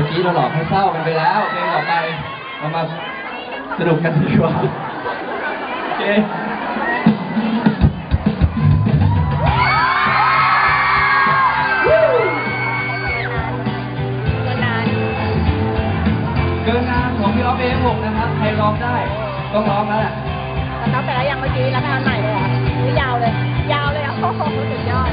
มื่อกี้เราหลอกให้เศร้ากันไปแล้วเพลงต่อไปเรามาสนุกกันดีกว่าโอเคเกินงานของพี่อ๊อฟเองผมนะครับ ใครร้องได้ ต้องร้องแล้วแหละแต่ตั้งแต่แล้วยังเมื่อกี้แล้วทานใหม่เลยเหรอะนี่ยาวเลย ยาวเลยอะโอ้โหสุดยอด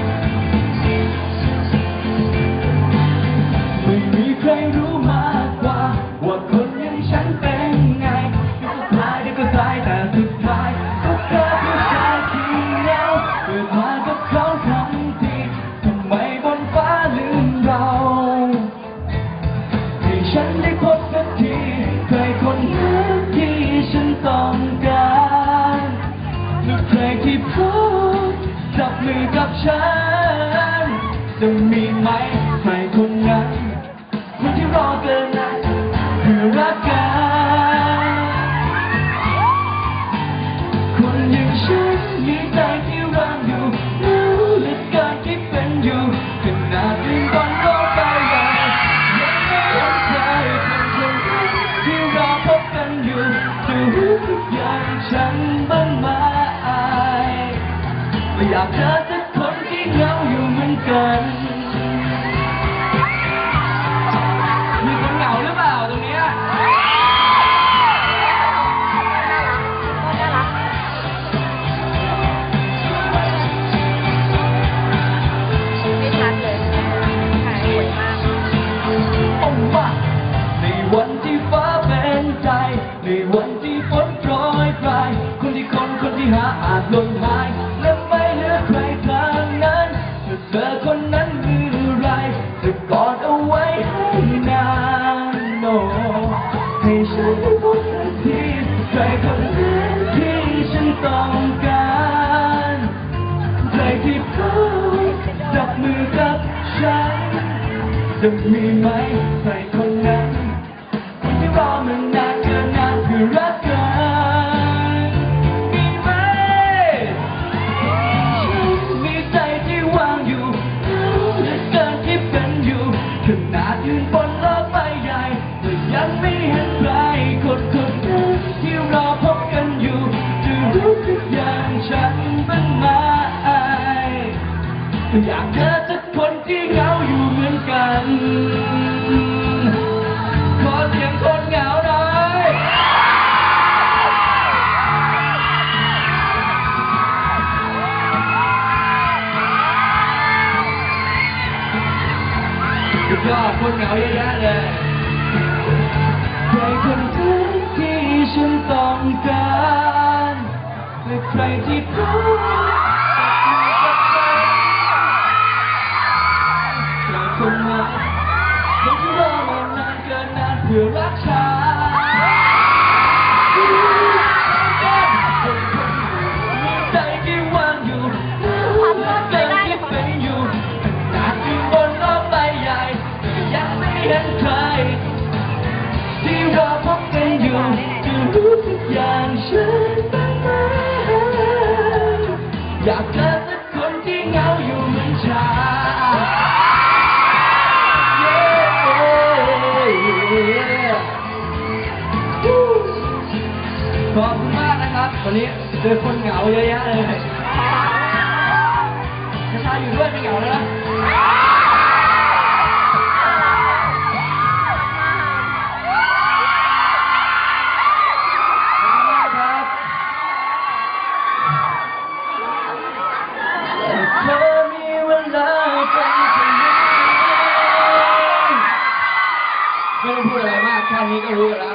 มือกับฉัน จะมีไหมใครคนนั้นคนที่รอเกินนั้นเพื่อรักกัน คนอย่างฉันมีใจที่ว่างอยู่รู้เหลือเกินที่เป็นอยู่ขนาดยืนบนโลกใบใหญ่ยังไม่เห็นใครเป็นคนนั้นที่รอพบกันอยู่จะรู้ทุกอย่างฉันบ้างไหม อยากเจอสักคนที่เหงาอยู่เหมือนกัน มีคนเหงาหรือเปล่าตรงเนี้ยน่ารักไม่ชัดเลยถ่ายสวยมาก โอ้ว่าในวันที่ฟ้าเป็นใจ ในวัน ฉันได้พบสักทีใครคนนั้นที่ฉันต้องการใครที่พร้อมจับมือกับฉันจะมีไหมใครคน คนเหงาเยอะแยะเลยใครคนนั้นที่ฉันต้องการและใครที่พร้อมจับมือกับฉันใครคนนั้นคนที่รอมานานเกินนานเพื่อรักฉัน อย่างฉันบ้างไหมอยากเจอสักคนที่เหงาอยู่เหมือนฉันขอบคุณมากนะครับวันนี้เจอคนเหงาเยอะแยะเลยกระชาอยู่ด้วยไม่เหงาแล้วนะ ไม่